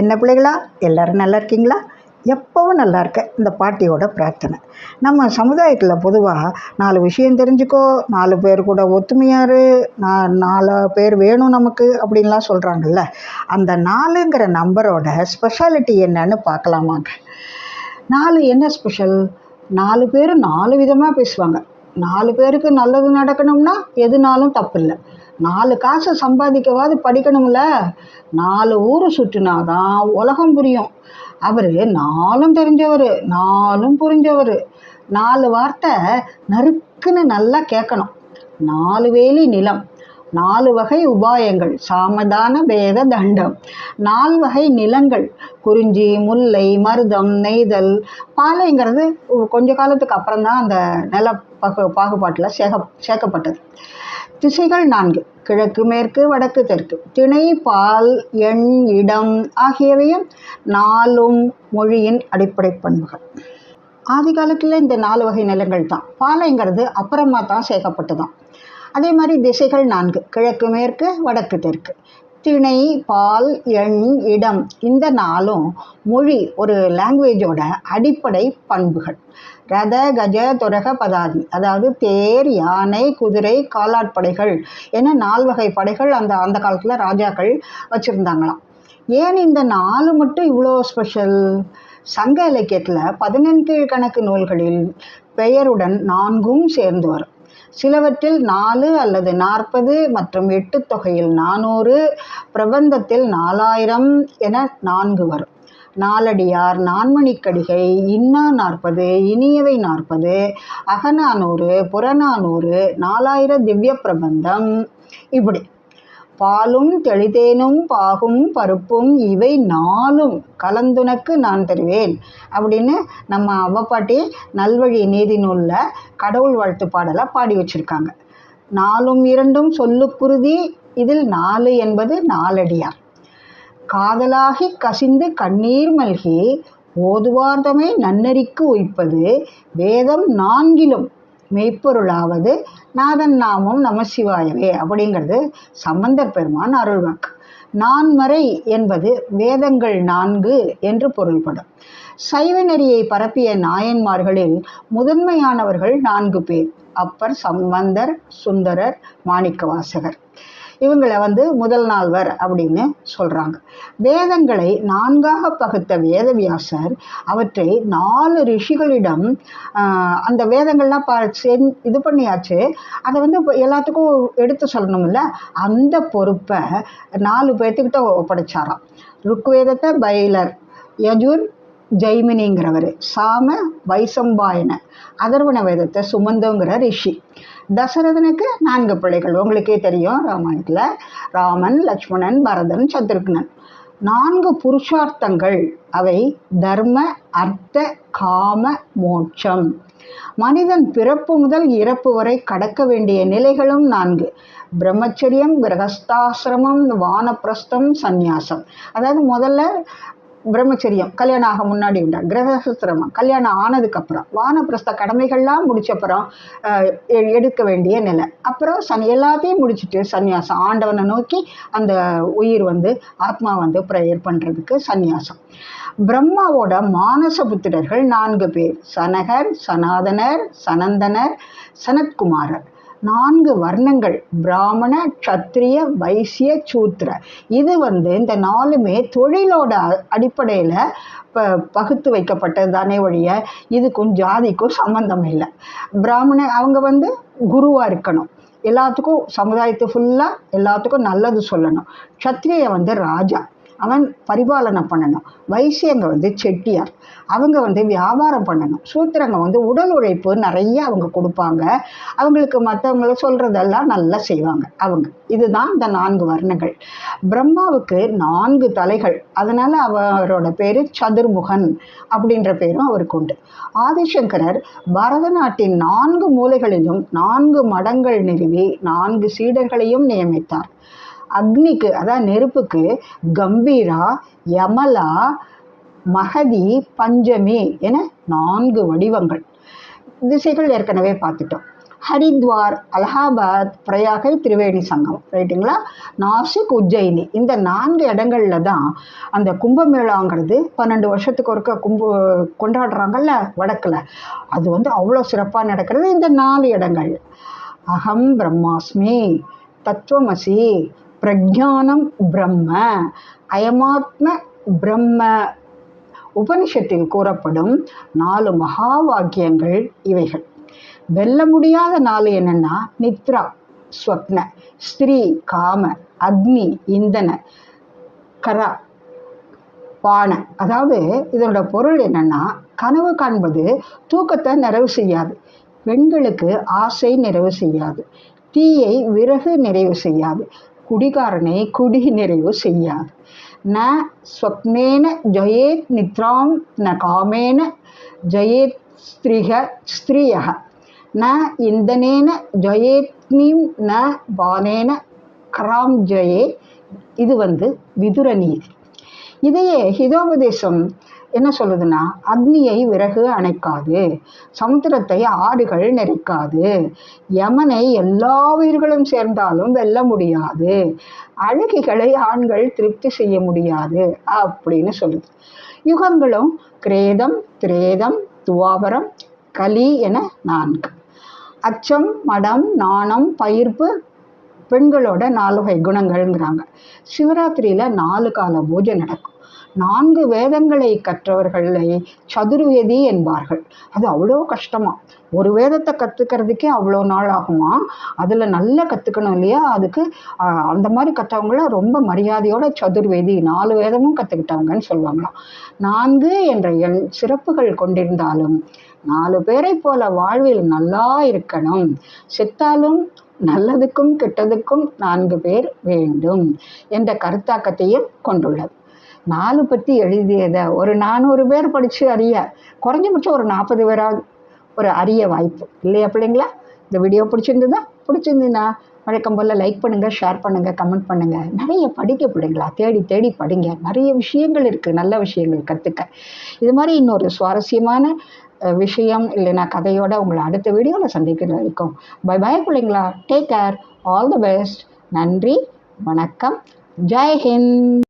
என்ன பிள்ளைகளா? எல்லோரும் நல்லா இருக்கீங்களா? எப்போவும் நல்லா இருக்க. இந்த பாட்டியோட பிரார்த்தனை. நம்ம சமுதாயத்தில் பொதுவாக நாலு விஷயம் தெரிஞ்சுக்கோ நாலு பேர் கூட ஒத்துமையார் நான் நாலு பேர் வேணும் நமக்கு அப்படின்லாம் சொல்கிறாங்கல்ல அந்த நாலுங்கிற நம்பரோட ஸ்பெஷாலிட்டி என்னன்னு பார்க்கலாமாங்க. நாலு என்ன ஸ்பெஷல் நாலு பேர் நாலு விதமாக பேசுவாங்க. நாலு பேருக்கு நல்லது நடக்கணும்னா எதுனாலும் தப்பு இல்லை நாலு காசை சம்பாதிக்கவாது படிக்கணும்ல. நாலு ஊர் சுற்றினாதான் உலகம் புரியும். அவர் நாலும் தெரிஞ்சவர் நாலும் புரிஞ்சவர். நாலு வார்த்தை நறுக்குன்னு நல்லா கேட்கணும். நாலு வேலி நிலம் நாலு வகை உபாயங்கள் சாமதான பேத தண்டம். நாலு வகை நிலங்கள் குறிஞ்சி முல்லை மருதம் நெய்தல் பாலைங்கிறது கொஞ்ச காலத்துக்கு அப்புறம் தான் அந்த நில பகு பாகுபாட்டில் சேக சேர்க்கப்பட்டது திசைகள் நான்கு. கிழக்கு மேற்கு வடக்கு தெற்கு. திணை பால் எண் இடம் ஆகியவையும் நாலும் மொழியின் அடிப்படை பண்புகள். ஆதி காலத்தில் இந்த நாலு வகை நிலங்கள் தான். பாலைங்கிறது அப்புறமா தான் சேர்க்கப்பட்டதான் அதே மாதிரி திசைகள் நான்கு. கிழக்கு மேற்கு வடக்கு தெற்கு. திணை பால் எண் இடம். இந்த நாளும் மொழி ஒரு லாங்குவேஜோட அடிப்படை பண்புகள். ரத கஜ துரக பதாதி அதாவது தேர் யானை குதிரை காலாட்படைகள் என நால்வகை படைகள் அந்த அந்த காலத்தில் ராஜாக்கள் வச்சுருந்தாங்களாம். ஏன் இந்த நாலு மட்டும் இவ்வளோ ஸ்பெஷல் சங்க இலக்கியத்தில் பதினெண்கீழ் கணக்கு நூல்களில் பெயருடன் நான்கும் சேர்ந்து வரும். சிலவற்றில் நாலு அல்லது நாற்பது மற்றும் எட்டு தொகையில் நானூறு பிரபந்தத்தில் நாலாயிரம் என நான்கு வரும். நாலடியார் நான்மணிக்கடிகை இன்னா நாற்பது இனியவை நாற்பது அகநானூறு புறநானூறு நாலாயிர திவ்ய பிரபந்தம். இப்படி. பாலும் தெளிதேனும் பாகும் பருப்பும் இவை நாளும் கலந்துனக்கு நான் தருவேன். அப்படின்னு நம்ம அவ்வப்பாட்டி நல்வழி நீதி நூலில் கடவுள் வாழ்த்து பாடலாக பாடி வச்சுருக்காங்க. நாலும் இரண்டும் சொல்லுக்குருதி இதில் நாலு என்பது நாலடியார். காதலாகி கசிந்து கண்ணீர் மல்கி ஓதுவார்தமே நன்னறிக்கு உய்ப்பது வேதம் நான்கிலும் மெய்ப்பொருளாவது நாதன் நாமம் நமசிவாயவே அப்படிங்கிறது சம்பந்தர் பெருமான் அருள்வாக்கு. நான்மறை என்பது வேதங்கள் நான்கு என்று பொருள்படும். சைவ நெறியை பரப்பிய நாயன்மார்களில் முதன்மையானவர்கள் நான்கு பேர். அப்பர் சம்பந்தர் சுந்தரர் மாணிக்கவாசகர். இவங்களை வந்து முதல் நால்வர் அப்படின்னு சொல்கிறாங்க வேதங்களை நான்காக பகுத்த வேதவியாசர் அவற்றை நாலு ரிஷிகளிடம் அந்த வேதங்கள்லாம் ப இது பண்ணியாச்சு. அதை வந்து எல்லாத்துக்கும் எடுத்து சொல்லணும்ல. அந்த பொறுப்பை நாலு பேர்த்துக்கிட்ட ஒப்படைச்சாராம். ருக்வேதத்தை பைலர் யஜுர் ஜெய்மினிங்கிறவர். சாம வைசம்பாயன. அதர்வன வேதத்தை சுமந்தோங்கிற ரிஷி. தசரதனுக்கு நான்கு பிள்ளைகள். உங்களுக்கே தெரியும் ராமாயணத்தில் ராமன் லக்ஷ்மணன் பரதன் சத்ருக்னன். நான்கு புருஷார்த்தங்கள். அவை தர்ம அர்த்த காம மோட்சம். மனிதன் பிறப்பு முதல் இறப்பு வரை கடக்க வேண்டிய நிலைகளும் நான்கு. பிரம்மச்சரியம் கிரகஸ்தாசிரமம் வானப்பிரஸ்தம் சந்நியாசம். அதாவது முதல்ல பிரம்மச்சரியம் கல்யாணம் ஆக முன்னாடி உண்டா கிரகசிரமம் கல்யாணம் ஆனதுக்கப்புறம். வானப்பிரஸ்த கடமைகள்லாம் முடிச்சப்புறம் எடுக்க வேண்டிய நிலை. அப்புறம் சனி எல்லாத்தையும் முடிச்சுட்டு சன்னியாசம். ஆண்டவனை நோக்கி அந்த உயிர் வந்து ஆத்மா வந்து ப்ரேயர் பண்ணுறதுக்கு சந்நியாசம் பிரம்மாவோட மானச புத்திரர்கள் நான்கு பேர். சனகர் சனாதனர் சனந்தனர் சனத்குமாரர். நான்கு வர்ணங்கள். பிராமண க்ஷத்ரிய வைசிய சூத்திர. இது வந்து இந்த நாலுமே தொழிலோட அடிப்படையில் ப பகுத்து வைக்கப்பட்டது தானே ஒழிய இதுக்கும் ஜாதிக்கும் சம்மந்தம் இல்லை. பிராமண அவங்க வந்து குருவாக இருக்கணும். எல்லாத்துக்கும் சமுதாயத்து ஃபுல்லாக எல்லாத்துக்கும் நல்லது சொல்லணும். க்ஷத்ரிய வந்து ராஜா. அவன் பரிபாலனை பண்ணணும். வைசியங்க வந்து செட்டியார். அவங்க வந்து வியாபாரம் பண்ணணும். சூத்திரங்க வந்து உடல் உழைப்பு நிறைய அவங்க கொடுப்பாங்க. அவங்களுக்கு மற்றவங்கள சொல்கிறதெல்லாம் நல்லா செய்வாங்க அவங்க. இதுதான் இந்த நான்கு வர்ணங்கள். பிரம்மாவுக்கு நான்கு தலைகள். அதனால் அவரோட பேர் சதுர்முகன் அப்படின்ற பேரும் அவருக்கு உண்டு. ஆதிசங்கரர் பரதநாட்டின் நான்கு மூலைகளிலும் நான்கு மடங்கள் நிறுவி நான்கு சீடர்களையும் நியமித்தார். அக்னிக்கு அதான் நெருப்புக்கு கம்பீரா யமலா மகதி பஞ்சமி என நான்கு வடிவங்கள். திசைகள் ஏற்கனவே பார்த்துட்டோம். ஹரித்வார் அலகாபாத் பிரயாகை திரிவேணி சங்கம். ரைட்டுங்களா? நாசிக் உஜ்ஜயினி. இந்த நான்கு இடங்கள்ல தான் அந்த கும்பமேளாங்கிறது பன்னெண்டு வருஷத்துக்கு ஒருக்க கும்பு கொண்டாடுறாங்கல்ல வடக்கில். அது வந்து அவ்வளோ சிறப்பாக நடக்கிறது இந்த நாலு இடங்கள். அகம் பிரம்மாஸ்மி தத்துவமசி பிரஜானம் பிரம்ம. அயமாத்ம பிரம்ம. உபனிஷத்தில் கூறப்படும் நாலு மகா வாக்கியங்கள் இவைகள். வெல்ல முடியாத நாலு என்னன்னா நித்ரா ஸ்வப்ன ஸ்திரீ காம அக்னி இந்தன கரா பானை. அதாவது இதனோட பொருள் என்னன்னா கனவு காண்பது தூக்கத்தை நிறைவு செய்யாது. பெண்களுக்கு ஆசை நிறைவு செய்யாது. தீயை விறகு நிறைவு செய்யாது. குடிகாரனை குடி நிறைவு செய்யாது. ந ஸ்வப்னேன ஜயேத் நித்ராம் ந காமேன ஜயேத் ஸ்திரிக ஸ்திரியக ந இந்தனேன ஜயேத்னீம் ந பானேன கராம் ஜயே. இது வந்து விதுர நீதி. இதையே ஹிதோபதேசம் என்ன சொல்லுதுன்னா அக்னியை விறகு அணைக்காது சமுத்திரத்தை ஆடுகள் நெறிக்காது யமனை எல்லா உயிர்களும் சேர்ந்தாலும் வெல்ல முடியாது அழகிகளை ஆண்கள் திருப்தி செய்ய முடியாது அப்படின்னு சொல்லுது. யுகங்களும் கிரேதம் திரேதம் துவாபரம் கலி என நான்கு. அச்சம் மடம் நாணம் பயிர்ப்பு பெண்களோட நாலு வகை குணங்கள்ங்கிறாங்க. சிவராத்திரியில் நாலு கால பூஜை நடக்கும். நான்கு வேதங்களை கற்றவர்களை சதுர்வேதி என்பார்கள். அது அவ்வளோ கஷ்டமா? ஒரு வேதத்தை கற்றுக்கிறதுக்கே அவ்வளோ நாள் ஆகுமா? அதில் நல்லா கற்றுக்கணும் இல்லையா? அதுக்கு அந்த மாதிரி கற்றவங்கள ரொம்ப மரியாதையோட சதுர்வேதி நாலு வேதமும் கற்றுக்கிட்டாங்கன்னு சொல்லுவாங்களாம். நான்கு என்ற எல் சிறப்புகள் கொண்டிருந்தாலும் நாலு பேரை போல வாழ்வில் நல்லா இருக்கணும். செத்தாலும் நல்லதுக்கும் கெட்டதுக்கும் நான்கு பேர் வேண்டும் என்ற கருத்தாக்கத்தையும் கொண்டுள்ளது. நாலு பற்றி எழுதியதை ஒரு நானூறு பேர் படித்து அறிய குறைஞ்சபட்சம் ஒரு நாற்பது பேராக ஒரு அரிய வாய்ப்பு. இல்லையா பிள்ளைங்களா? இந்த வீடியோ பிடிச்சிருந்ததா பிடிச்சிருந்ததுன்னா வழக்கம் போல் லைக் பண்ணுங்கள் ஷேர் பண்ணுங்கள் கமெண்ட் பண்ணுங்கள் நிறைய படிக்க பிள்ளைங்களா? தேடி தேடி படிங்க. நிறைய விஷயங்கள் இருக்குது நல்ல விஷயங்கள் கற்றுக்க இது மாதிரி இன்னொரு சுவாரஸ்யமான விஷயம் இல்லைன்னா கதையோட உங்களை அடுத்த வீடியோவில் சந்திக்கிற வரைக்கும். பை பை பிள்ளைங்களா. Take care all the best நன்றி. வணக்கம். ஜெய் ஹிந்த்.